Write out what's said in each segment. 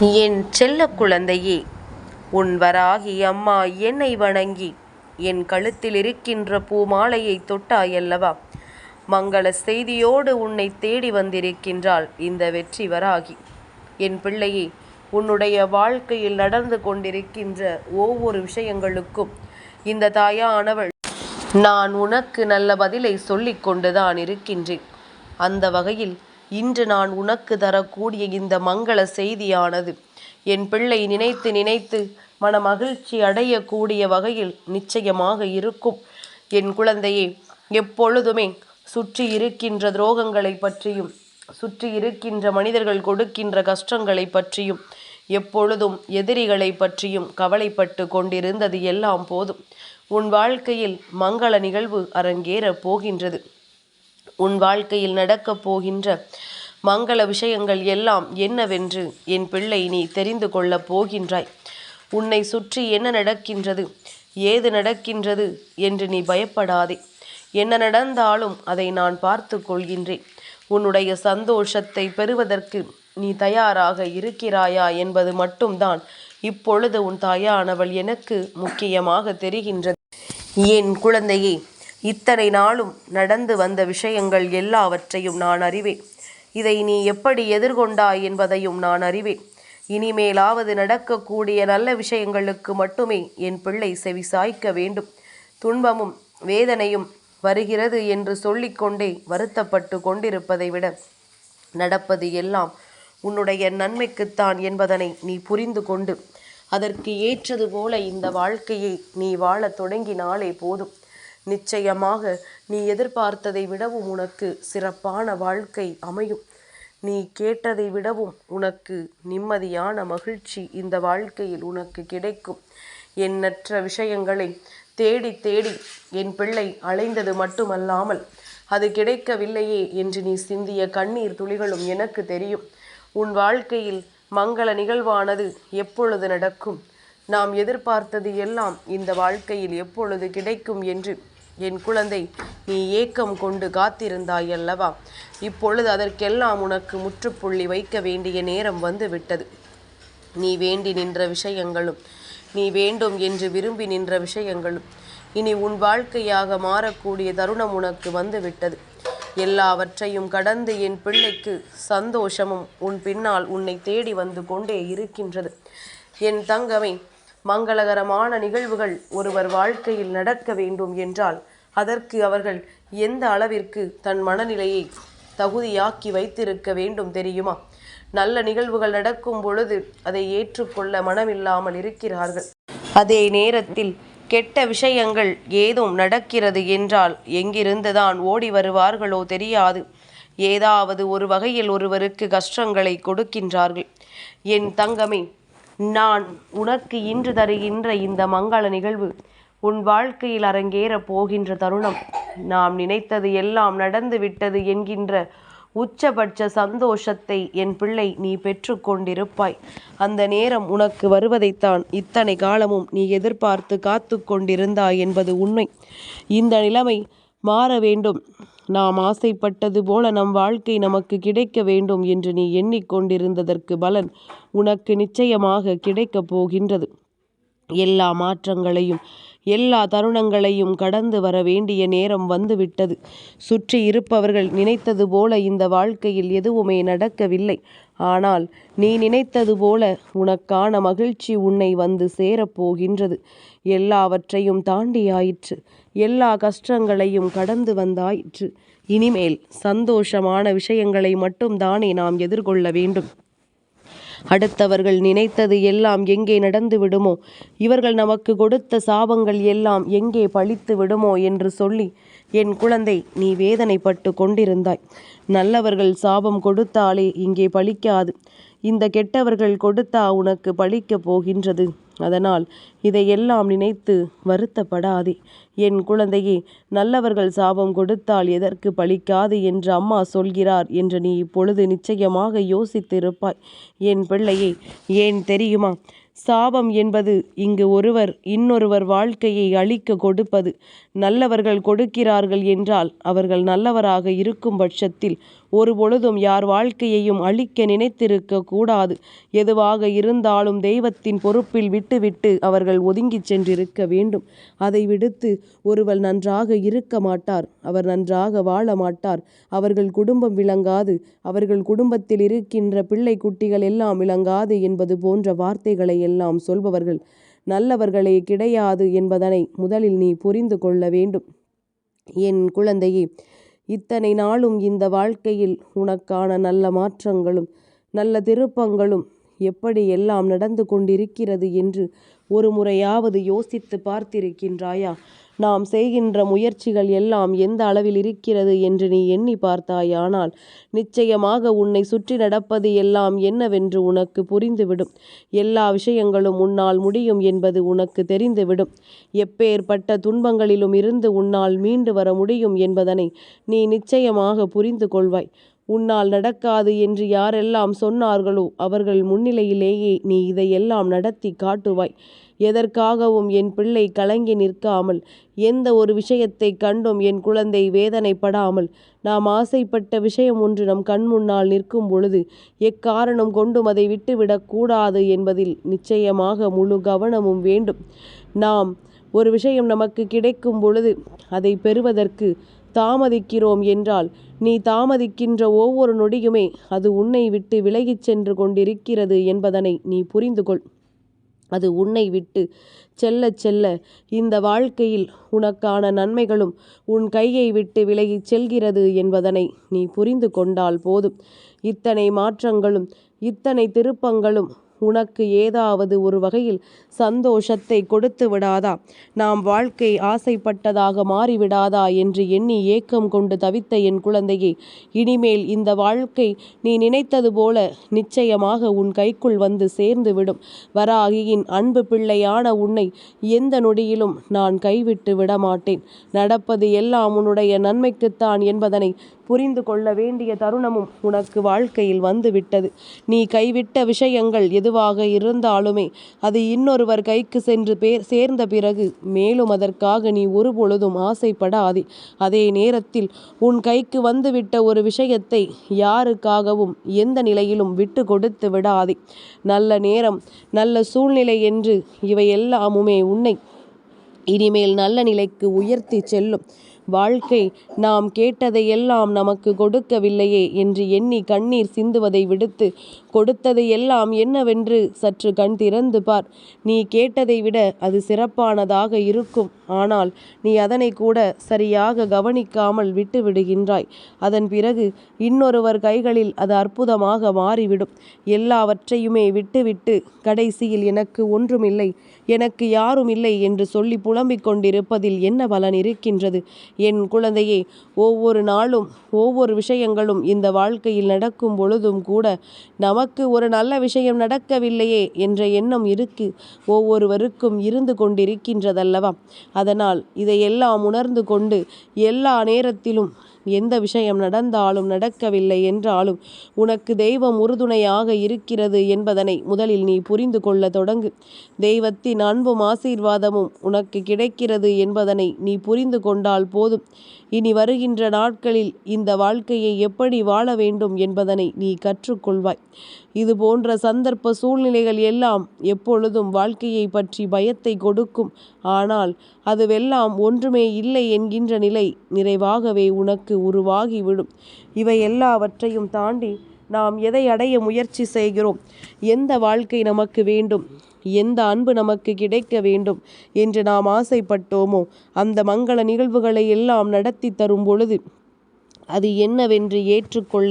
என் செல்ல குழந்தையே உன் வராகி அம்மா என்னை வணங்கி என் கழுத்தில் இருக்கின்ற பூமாலையை தொட்டாயல்லவா? மங்கள செய்தியோடு உன்னை தேடி வந்திருக்கின்றாள் இந்த வெற்றி வராகி. என் பிள்ளையே உன்னுடைய வாழ்க்கையில் நடந்து கொண்டிருக்கின்ற ஒவ்வொரு விஷயங்களுக்கும் இந்த தாயானவள் நான் உனக்கு நல்ல பதிலை சொல்லிக் கொண்டுதான் இருக்கின்றேன். அந்த வகையில் இன்று நான் உனக்கு தரக்கூடிய இந்த மங்கள செய்தியானது. என் பிள்ளை நினைத்து நினைத்து மன மகிழ்ச்சி அடையக்கூடிய வகையில் நிச்சயமாக இருக்கும். என் குழந்தையே எப்பொழுதுமே சுற்றி இருக்கின்ற துரோகங்களை பற்றியும் சுற்றி இருக்கின்ற மனிதர்கள் கொடுக்கின்ற கஷ்டங்களை பற்றியும் எப்பொழுதும் எதிரிகளை பற்றியும் கவலைப்பட்டு கொண்டிருந்தது எல்லாம் போதும். உன் வாழ்க்கையில் மங்கள நிகழ்வு அரங்கேறப் போகின்றது. உன் வாழ்க்கையில் நடக்கப் போகின்ற மங்கள விஷயங்கள் எல்லாம் என்னவென்று என் பிள்ளை நீ தெரிந்து கொள்ளப் போகின்றாய். உன்னை சுற்றி என்ன நடக்கின்றது ஏது நடக்கின்றது என்று நீ பயப்படாதே. என்ன நடந்தாலும் அதை நான் பார்த்து கொள்கின்றேன். உன்னுடைய சந்தோஷத்தை பெறுவதற்கு நீ தயாராக இருக்கிறாயா என்பது மட்டும்தான் இப்பொழுது உன் தாயானவள் எனக்கு முக்கியமாக தெரிகின்றது. என் குழந்தையே இத்தனை நாளும் நடந்து வந்த விஷயங்கள் எல்லாவற்றையும் நான் அறிவேன். இதை நீ எப்படி எதிர்கொண்டாய் என்பதையும் நான் அறிவேன். இனிமேலாவது நடக்கக்கூடிய நல்ல விஷயங்களுக்கு மட்டுமே என் பிள்ளை செவி சாய்க்க வேண்டும். துன்பமும் வேதனையும் வருகிறது என்று சொல்லிக்கொண்டே வருத்தப்பட்டு கொண்டிருப்பதை விட நடப்பது எல்லாம் உன்னுடைய நன்மைக்குத்தான் என்பதனை நீ புரிந்து கொண்டு அதற்கு ஏற்றது போல இந்த வாழ்க்கையை நீ வாழத் தொடங்கினாலே போதும். நிச்சயமாக நீ எதிர்பார்த்ததை விடவும் உனக்கு சிறப்பான வாழ்க்கை அமையும். நீ கேட்டதை விடவும் உனக்கு நிம்மதியான மகிழ்ச்சி இந்த வாழ்க்கையில் உனக்கு கிடைக்கும். எண்ணற்ற விஷயங்களை தேடி தேடி என் பிள்ளை அலைந்தது மட்டுமல்லாமல் அது கிடைக்கவில்லையே என்று நீ சிந்திய கண்ணீர் துளிகளும் எனக்கு தெரியும். உன் வாழ்க்கையில் மங்கள நிகழ்வானது எப்பொழுது நடக்கும்? நாம் எதிர்பார்த்தது எல்லாம் இந்த வாழ்க்கையில் எப்பொழுது கிடைக்கும் என்று என் குழந்தை நீ ஏக்கம் கொண்டு காத்திருந்தாய் அல்லவா? இப்பொழுது அதற்கெல்லாம் உனக்கு முற்றுப்புள்ளி வைக்க வேண்டிய நேரம் வந்து விட்டது நீ வேண்டி நின்ற விஷயங்களும் நீ வேண்டும் என்று விரும்பி நின்ற விஷயங்களும் இனி உன் வாழ்க்கையாக மாறக்கூடிய தருணம் உனக்கு வந்து விட்டது எல்லாவற்றையும் கடந்து என் பிள்ளைக்கு சந்தோஷமும் உன் பின்னால் உன்னை தேடி வந்து கொண்டே இருக்கின்றது. என் தங்கமே மங்களகரமான நிகழ்வுகள் ஒருவர் வாழ்க்கையில் நடக்க வேண்டும் என்றால் அதற்கு அவர்கள் எந்த அளவிற்கு தன் மனநிலையை தகுதியாக்கி வைத்திருக்க வேண்டும் தெரியுமா? நல்ல நிகழ்வுகள் நடக்கும் பொழுது அதை ஏற்றுக்கொள்ள மனமில்லாமல் இருக்கிறார்கள். அதே நேரத்தில் கெட்ட விஷயங்கள் ஏதும் நடக்கிறது என்றால் எங்கிருந்துதான் ஓடி வருவார்களோ தெரியாது. ஏதாவது ஒரு வகையில் ஒருவருக்கு கஷ்டங்களை கொடுக்கின்றார்கள். என் தங்கமே நான் உனக்கு இன்று தருகின்ற இந்த மங்கள நிகழ்வு உன் வாழ்க்கையில் அரங்கேறப் போகின்ற தருணம். நாம் நினைத்தது எல்லாம் நடந்து விட்டது என்கின்ற உச்சபட்ச சந்தோஷத்தை என் பிள்ளை நீ பெற்று கொண்டிருப்பாய். அந்த நேரம் உனக்கு வருவதைத்தான் இத்தனை காலமும் நீ எதிர்பார்த்து காத்து கொண்டிருந்தாய் என்பது உண்மை. இந்த நிலைமை மாற வேண்டும். நாம் ஆசைப்பட்டது போல நம் வாழ்க்கை நமக்கு கிடைக்க வேண்டும் என்று நீ எண்ணிக்கொண்டிருந்ததற்கு பலன் உனக்கு நிச்சயமாக கிடைக்கப் போகின்றது. எல்லா மாற்றங்களையும் எல்லா தருணங்களையும் கடந்து வர வேண்டிய நேரம் வந்துவிட்டது. சுற்றி இருப்பவர்கள் நினைத்தது போல இந்த வாழ்க்கையில் எதுவுமே நடக்கவில்லை. ஆனால் நீ நினைத்தது போல உனக்கான மகிழ்ச்சி உன்னை வந்து சேரப்போகின்றது எல்லாவற்றையும் தாண்டியாயிற்று எல்லா கஷ்டங்களையும் கடந்து வந்தாயிற்று. இனிமேல் சந்தோஷமான விஷயங்களை மட்டும் தானே நாம் எதிர்கொள்ள வேண்டும். அடுத்தவர்கள் நினைத்தது எல்லாம் எங்கே நடந்து விடுமோ? இவர்கள் நமக்கு கொடுத்த சாபங்கள் எல்லாம் எங்கே பழித்து விடுமோ என்று சொல்லி என் குழந்தை நீ வேதனைப்பட்டு கொண்டிருந்தாய். நல்லவர்கள் சாபம் கொடுத்தாலே இங்கே பழிக்காது. இந்த கெட்டவர்கள் கொடுத்தா உனக்கு பழிக்கப் போகின்றது. அதனால் இதையெல்லாம் நினைத்து வருத்தப்படாதே. என் குழந்தையே நல்லவர்கள் சாபம் கொடுத்தால் எதற்கு பழிக்காது என்று அம்மா சொல்கிறார் என்று நீ இப்பொழுது நிச்சயமாக யோசித்திருப்பாய். என் பிள்ளையே ஏன் தெரியுமா? சாபம் என்பது இங்கு ஒருவர் இன்னொருவர் வாழ்க்கையை அழிக்க கொடுப்பது. நல்லவர்கள் கொடுக்கிறார்கள் என்றால் அவர்கள் நல்லவராக இருக்கும் பட்சத்தில் ஒருபொழுதும் யார் வாழ்க்கையையும் அழிக்க நினைத்திருக்க கூடாது. எதுவாக இருந்தாலும் தெய்வத்தின் பொறுப்பில் விட்டுவிட்டு அவர்கள் ஒதுங்கிச் சென்றிருக்க வேண்டும். அதை விடுத்து ஒருவர் நன்றாக இருக்க மாட்டார். அவர் நன்றாக வாழ மாட்டார். அவர்கள் குடும்பம் விளங்காது. அவர்கள் குடும்பத்தில் இருக்கின்ற பிள்ளை குட்டிகள் எல்லாம் விளங்காது என்பது போன்ற வார்த்தைகளை எல்லாம் சொல்பவர்கள் நல்லவர்களே கிடையாது என்பதனை முதலில் நீ புரிந்து கொள்ள வேண்டும். என் குழந்தையே இத்தனை நாளும் இந்த வாழ்க்கையில் உனக்கான நல்ல மாற்றங்களும் நல்ல திருப்பங்களும் எப்படி எல்லாம் நடந்து கொண்டிருக்கிறது என்று ஒரு முறையாவது யோசித்து பார்த்திருக்கின்றாயா? நாம் செய்கின்ற முயற்சிகள் எல்லாம் எந்த அளவில் இருக்கிறது என்று நீ எண்ணி பார்த்தாயானால் நிச்சயமாக உன்னை சுற்றி நடப்பது எல்லாம் என்னவென்று உனக்கு புரிந்துவிடும். எல்லா விஷயங்களும் உன்னால் முடியும் என்பது உனக்கு தெரிந்துவிடும். எப்பேற்பட்ட துன்பங்களிலும் இருந்து உன்னால் மீண்டு வர முடியும் என்பதனை நீ நிச்சயமாக புரிந்து கொள்வாய். உன்னால் நடக்காது என்று யாரெல்லாம் சொன்னார்களோ அவர்கள் முன்னிலையிலேயே நீ இதையெல்லாம் நடத்தி காட்டுவாய். எதற்காகவும் என் பிள்ளை கலங்கி நிற்காமல் எந்த ஒரு விஷயத்தை கண்டும் என் குழந்தை வேதனைப்படாமல் நாம் ஆசைப்பட்ட விஷயம் ஒன்று நம் கண் முன்னால் நிற்கும் பொழுது எக்காரணம் கொண்டும் அதை விட்டுவிடக்கூடாது என்பதில் நிச்சயமாக முழு கவனமும் வேண்டும். நாம் ஒரு விஷயம் நமக்கு கிடைக்கும் பொழுது அதை பெறுவதற்கு தாமதிக்கிறோம் என்றால் நீ தாமதிக்கின்ற ஒவ்வொரு நொடியுமே அது உன்னை விட்டு விலகிச் சென்று கொண்டிருக்கிறது என்பதனை நீ புரிந்து கொள் அது உன்னை விட்டு செல்ல செல்ல இந்த வாழ்க்கையில் உனக்கான நன்மைகளும் உன் கையை விட்டு விலகிச் செல்கிறது என்பதனை நீ புரிந்து கொண்டால் போதும். இத்தனை மாற்றங்களும் இத்தனை திருப்பங்களும் உனக்கு ஏதாவது ஒரு வகையில் சந்தோஷத்தை கொடுத்து விடாதா? நாம் வாழ்க்கை ஆசைப்பட்டதாக மாறிவிடாதா? என்று எண்ணி ஏக்கம் கொண்டு தவித்த என் குழந்தையே இனிமேல் இந்த வாழ்க்கை நீ நினைத்தது போல நிச்சயமாக உன் கைக்குள் வந்து சேர்ந்து விடும் வராகியின் அன்பு பிள்ளையான உன்னை எந்த நொடியிலும் நான் கைவிட்டு விடமாட்டேன். நடப்பது எல்லாம் உன்னுடைய நன்மைக்குத்தான் என்பதனை புரிந்து கொள்ள வேண்டிய தருணமும் உனக்கு வாழ்க்கையில் வந்துவிட்டது. நீ கைவிட்ட விஷயங்கள் எது எதுவாக இருந்தாலுமே அது இன்னொருவர் கைக்கு சென்று பேர் சேர்ந்த பிறகு மேலும் அதற்காக நீ ஒரு பொழுதும் ஆசைப்படாதே. அதே நேரத்தில் உன் கைக்கு வந்துவிட்ட ஒரு விஷயத்தை யாருக்காகவும் எந்த நிலையிலும் விட்டு கொடுத்து விடாதே. நல்ல நேரம் நல்ல சூழ்நிலை என்று இவை எல்லாமுமே உன்னை இனிமேல் நல்ல நிலைக்கு உயர்த்தி செல்லும். வாழ்க்கை நாம் கேட்டதையெல்லாம் நமக்கு கொடுக்கவில்லையே என்று எண்ணி கண்ணீர் சிந்துவதை விடுத்து கொடுத்ததையெல்லாம் என்னவென்று சற்று கண் திறந்து பார். நீ கேட்டதை விட அது சிறப்பானதாக இருக்கும். ஆனால் நீ அதனை கூட சரியாக கவனிக்காமல் விட்டு விடுகின்றாய் அதன் பிறகு இன்னொருவர் கைகளில் அது அற்புதமாக மாறிவிடும். எல்லாவற்றையுமே விட்டுவிட்டு கடைசியில் எனக்கு ஒன்றுமில்லை. எனக்கு யாரும் இல்லை என்று சொல்லி புலம்பிக் கொண்டிருப்பதில் என்ன பலன் இருக்கின்றது? என் குழந்தையே ஒவ்வொரு நாளும் ஒவ்வொரு விஷயங்களும் இந்த வாழ்க்கையில் நடக்கும் பொழுதும் கூட நமக்கு ஒரு நல்ல விஷயம் நடக்கவில்லையே என்ற எண்ணம் இருக்கு. ஒவ்வொருவருக்கும் இருந்து கொண்டிருக்கின்றதல்லவா? அதனால் இதையெல்லாம் உணர்ந்து கொண்டு எல்லா நேரத்திலும் எந்த விஷயம் நடந்தாலும் நடக்கவில்லை என்றாலும் உனக்கு தெய்வம் உறுதுணையாக இருக்கிறது என்பதனை முதலில் நீ புரிந்து கொள்ள தொடங்கு. தெய்வத்தின் அன்பும் ஆசீர்வாதமும் உனக்கு கிடைக்கிறது என்பதனை நீ புரிந்து கொண்டால் போதும். இனி வருகின்ற நாட்களில் இந்த வாழ்க்கையை எப்படி வாழ வேண்டும் என்பதனை நீ கற்றுக்கொள்வாய். இது போன்ற சந்தர்ப்ப சூழ்நிலைகள் எல்லாம் எப்பொழுதும் வாழ்க்கையை பற்றி பயத்தை கொடுக்கும். ஆனால் அதுவெல்லாம் ஒன்றுமே இல்லை என்கின்ற நிலை நிறைவாகவே உனக்கு உருவாகிவிடும். இவை எல்லாவற்றையும் தாண்டி நாம் எதை அடைய முயற்சி செய்கிறோம்? எந்த வாழ்க்கை நமக்கு வேண்டும்? எந்த அன்பு நமக்கு கிடைக்க வேண்டும் என்று நாம் ஆசைப்பட்டோமோ? அந்த மங்கள நிகழ்வுகளை எல்லாம் நடத்தி தரும் பொழுது அது என்னவென்று ஏற்றுக்கொள்ள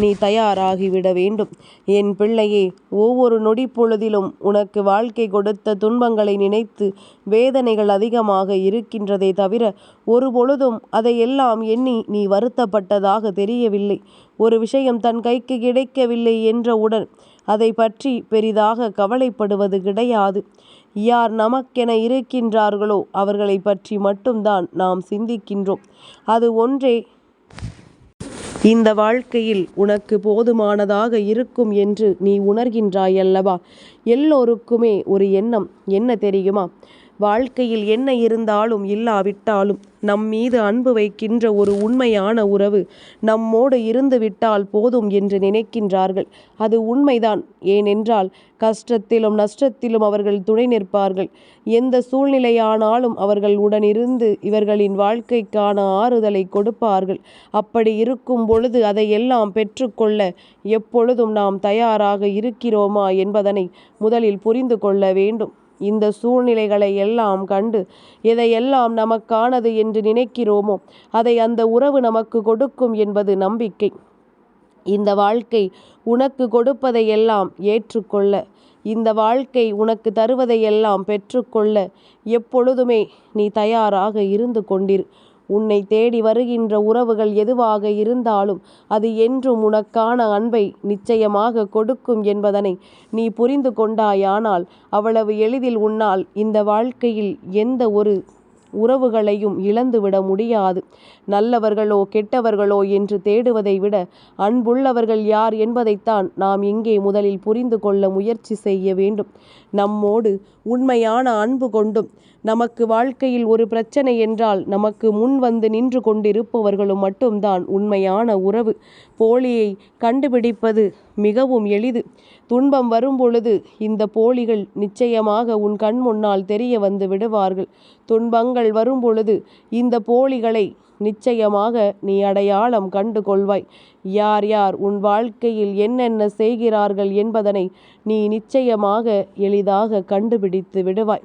நீ தயாராகிவிட வேண்டும். என் பிள்ளையே ஒவ்வொரு நொடி பொழுதிலும் உனக்கு வாழ்க்கை கொடுத்த துன்பங்களை நினைத்து வேதனைகள் அதிகமாக இருக்கின்றதே தவிர ஒரு பொழுதும் அதையெல்லாம் எண்ணி நீ வருத்தப்பட்டதாக தெரியவில்லை. ஒரு விஷயம் தன் கைக்கு கிடைக்கவில்லை என்றவுடன் அதை பற்றி பெரிதாக கவலைப்படுவது கிடையாது. யார் நமக்கென இருக்கின்றார்களோ அவர்களை பற்றி மட்டும்தான் நாம் சிந்திக்கின்றோம். அது ஒன்றே இந்த வாழ்க்கையில் உனக்கு போதுமானதாக இருக்கும் என்று நீ உணர்கின்றாய் அல்லவா எல்லோருக்குமே ஒரு எண்ணம். என்ன தெரியுமா? வாழ்க்கையில் என்ன இருந்தாலும் இல்லாவிட்டாலும் நம் மீது அன்பு வைக்கின்ற ஒரு உண்மையான உறவு நம்மோடு இருந்து விட்டால் போதும் என்று நினைக்கின்றார்கள். அது உண்மைதான். ஏனென்றால் கஷ்டத்திலும் நஷ்டத்திலும் அவர்கள் துணை நிற்பார்கள். எந்த சூழ்நிலையானாலும் அவர்கள் உடனிருந்து இவர்களின் வாழ்க்கைக்கான ஆறுதலை கொடுப்பார்கள். அப்படி இருக்கும் பொழுது அதையெல்லாம் பெற்றுக்கொள்ள எப்பொழுதும் நாம் தயாராக இருக்கிறோமா என்பதனை முதலில் புரிந்து கொள்ள வேண்டும். இந்த சூழ்நிலைகளை எல்லாம் கண்டு எதையெல்லாம் நமக்கானது என்று நினைக்கிறோமோ அதை அந்த உறவு நமக்கு கொடுக்கும் என்பது நம்பிக்கை. இந்த வாழ்க்கை உனக்கு கொடுப்பதையெல்லாம் ஏற்றுக்கொள்ள இந்த வாழ்க்கை உனக்கு தருவதையெல்லாம் பெற்றுக்கொள்ள எப்பொழுதுமே நீ தயாராக இருந்து கொண்டிரு. உன்னை தேடி வருகின்ற உறவுகள் எதுவாக இருந்தாலும் அது என்றும் உனக்கான அன்பை நிச்சயமாக கொடுக்கும் என்பதனை நீ புரிந்து கொண்டாயானால் அவ்வளவு எளிதில் உன்னால் இந்த வாழ்க்கையில் எந்த ஒரு உறவுகளையும் இழந்துவிட முடியாது. நல்லவர்களோ கெட்டவர்களோ என்று தேடுவதை விட அன்புள்ளவர்கள் யார் என்பதைத்தான் நாம் இங்கே முதலில் புரிந்து கொள்ள முயற்சி செய்ய வேண்டும். நம்மோடு உண்மையான அன்பு கொண்டும் நமக்கு வாழ்க்கையில் ஒரு பிரச்சனை என்றால் நமக்கு முன் வந்து நின்று கொண்டிருப்பவர்களும் மட்டும்தான் உண்மையான உறவு. போலியை கண்டுபிடிப்பது மிகவும் எளிது. துன்பம் வரும்பொழுது இந்த போலிகள் நிச்சயமாக உன் கண் முன்னால் தெரிய வந்து விடுவார்கள். துன்பங்கள் வரும்பொழுது இந்த போலிகளை நிச்சயமாக நீ அடையாளம் கண்டு கொள்வாய். யார் யார் உன் வாழ்க்கையில் என்னென்ன செய்கிறார்கள் என்பதனை நீ நிச்சயமாக எளிதாக கண்டுபிடித்து விடுவாய்.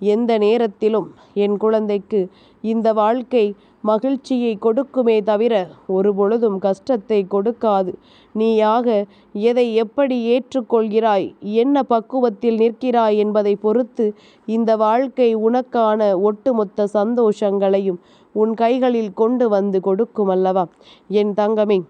எந்த நேரத்திலும் என் குழந்தைக்கு இந்த வாழ்க்கை மகிழ்ச்சியை கொடுக்குமே தவிர ஒரு பொழுதும் கஷ்டத்தை கொடுக்காது. நீயாக எதை எப்படி ஏற்றுக்கொள்கிறாய்? என்ன பக்குவத்தில் நிற்கிறாய் என்பதை பொறுத்து இந்த வாழ்க்கை உனக்கான ஒட்டுமொத்த சந்தோஷங்களையும் உன் கைகளில் கொண்டு வந்து கொடுக்கும் அல்லவா? என் தங்கமே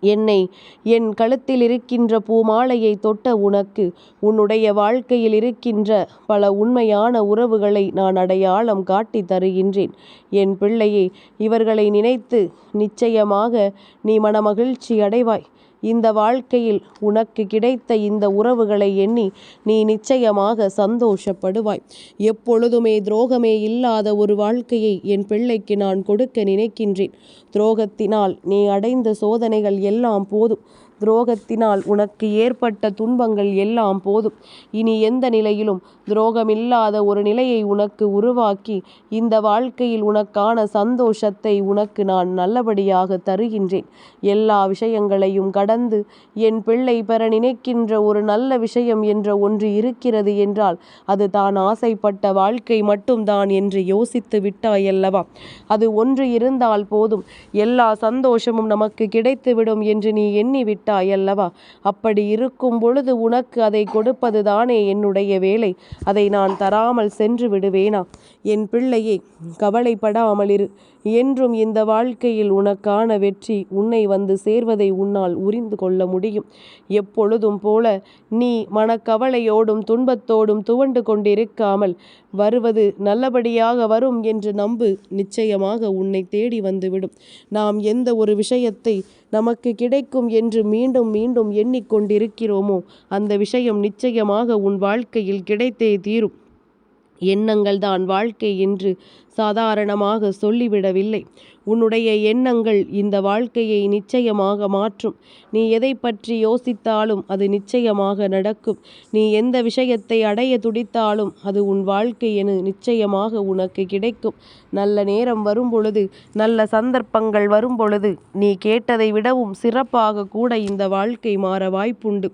என்னை என் கழுத்தில் இருக்கின்ற பூமாலையை தொட்ட உனக்கு உன்னுடைய வாழ்க்கையில் இருக்கின்ற பல உண்மையான உறவுகளை நான் அடையாளம் காட்டி தருகின்றேன். என் பிள்ளையே இவர்களை நினைத்து நிச்சயமாக நீ மனமகிழ்ச்சி அடைவாய் இந்த வாழ்க்கையில் உனக்கு கிடைத்த இந்த உறவுகளை எண்ணி நீ நிச்சயமாக சந்தோஷப்படுவாய். எப்பொழுதுமே துரோகமே இல்லாத ஒரு வாழ்க்கையை என் பிள்ளைக்கு நான் கொடுக்க நினைக்கின்றேன். துரோகத்தினால் நீ அடைந்த சோதனைகள் எல்லாம் போதும். துரோகத்தினால் உனக்கு ஏற்பட்ட துன்பங்கள் எல்லாம் போதும். இனி எந்த நிலையிலும் துரோகமில்லாத ஒரு நிலையை உனக்கு உருவாக்கி இந்த வாழ்க்கையில் உனக்கான சந்தோஷத்தை உனக்கு நான் நல்லபடியாக தருகின்றேன். எல்லா விஷயங்களையும் கடந்து என் பிள்ளை பெற நினைக்கின்ற ஒரு நல்ல விஷயம் என்ற ஒன்று இருக்கிறது என்றால் அது தான் ஆசைப்பட்ட வாழ்க்கை மட்டும்தான் என்று யோசித்து விட்டாயல்லவா? அது ஒன்று இருந்தால் போதும். எல்லா சந்தோஷமும் நமக்கு கிடைத்துவிடும் என்று நீ எண்ணிவிட்டு விட்டாய் அல்லவா? அப்படி இருக்கும் பொழுது உனக்கு அதை கொடுப்பது தானே என்னுடைய வேலை. அதை நான் தராமல் சென்று விடுவேனா? என் பிள்ளையே கவலைப்படாமல் இரு என்றும் இந்த வாழ்க்கையில் உனக்கான வெற்றி உன்னை வந்து சேர்வதை உன்னால் உரிந்து கொள்ள முடியும். எப்பொழுதும் போல நீ மனக்கவலையோடும் துன்பத்தோடும் துவண்டு கொண்டிருக்காமல் வருவது நல்லபடியாக வரும் என்று நம்பு நிச்சயமாக உன்னை தேடி வந்துவிடும். நாம் எந்த ஒரு விஷயத்தை நமக்கு கிடைக்கும் என்று மீண்டும் மீண்டும் எண்ணிக்கொண்டிருக்கிறோமோ அந்த விஷயம் நிச்சயமாக உன் வாழ்க்கையில் கிடைத்தே தீரும். எண்ணங்கள் தான் வாழ்க்கை என்று சாதாரணமாக சொல்லிவிடவில்லை. உன்னுடைய எண்ணங்கள் இந்த வாழ்க்கையை நிச்சயமாக மாற்றும். நீ எதை பற்றி யோசித்தாலும் அது நிச்சயமாக நடக்கும். நீ எந்த விஷயத்தை அடைய துடித்தாலும் அது உன் வாழ்க்கை என நிச்சயமாக உனக்கு கிடைக்கும். நல்ல நேரம் வரும் பொழுது நல்ல சந்தர்ப்பங்கள் வரும் பொழுது நீ கேட்டதை விடவும் சிறப்பாக கூட இந்த வாழ்க்கை மாற வாய்ப்புண்டு.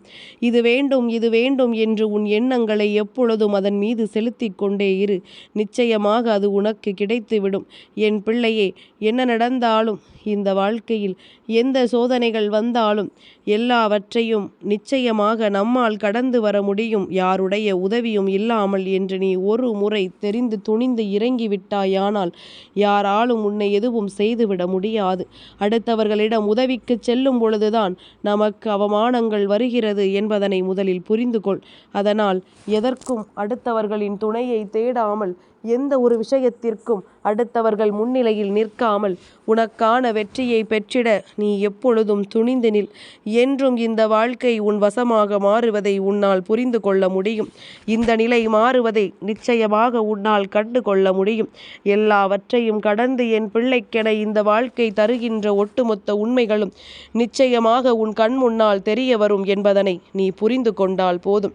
இது வேண்டும் இது வேண்டும் என்று உன் எண்ணங்களை எப்பொழுதும் அதன் மீது செலுத்தி கொண்டே இரு. நிச்சயமாக அது உனக்கு கிடைத்துவிடும். என் பிள்ளையே என்ன நடந்தாலும் இந்த வாழ்க்கையில் எந்த சோதனைகள் வந்தாலும் எல்லாவற்றையும் நிச்சயமாக நம்மால் கடந்து வர முடியும். யாருடைய உதவியும் இல்லாமல் என்று நீ ஒரு முறை தெரிந்து துணிந்து இறங்கிவிட்டாயானால் யாராலும் உன்னை எதுவும் செய்துவிட முடியாது. அடுத்தவர்களிடம் உதவிக்கு செல்லும் பொழுதுதான் நமக்கு அவமானங்கள் வருகிறது என்பதனை முதலில் புரிந்து கொள் அதனால் எதற்கும் அடுத்தவர்களின் துணையை தேடாமல் எந்த ஒரு விஷயத்திற்கும் அடுத்தவர்கள் முன்னிலையில் நிற்காமல் உனக்கான வெற்றியை பெற்றிட நீ எப்பொழுதும் துணிந்து நில். என்றும் இந்த வாழ்க்கை உன் வசமாக மாறுவதை உன்னால் புரிந்து கொள்ள முடியும். இந்த நிலை மாறுவதை நிச்சயமாக உன்னால் கண்டு கொள்ள முடியும். எல்லாவற்றையும் கடந்து என் பிள்ளைக்கென இந்த வாழ்க்கை தருகின்ற ஒட்டுமொத்த உண்மைகளும் நிச்சயமாக உன் கண் முன்னால் தெரிய வரும் என்பதனை நீ புரிந்து கொண்டால் போதும்.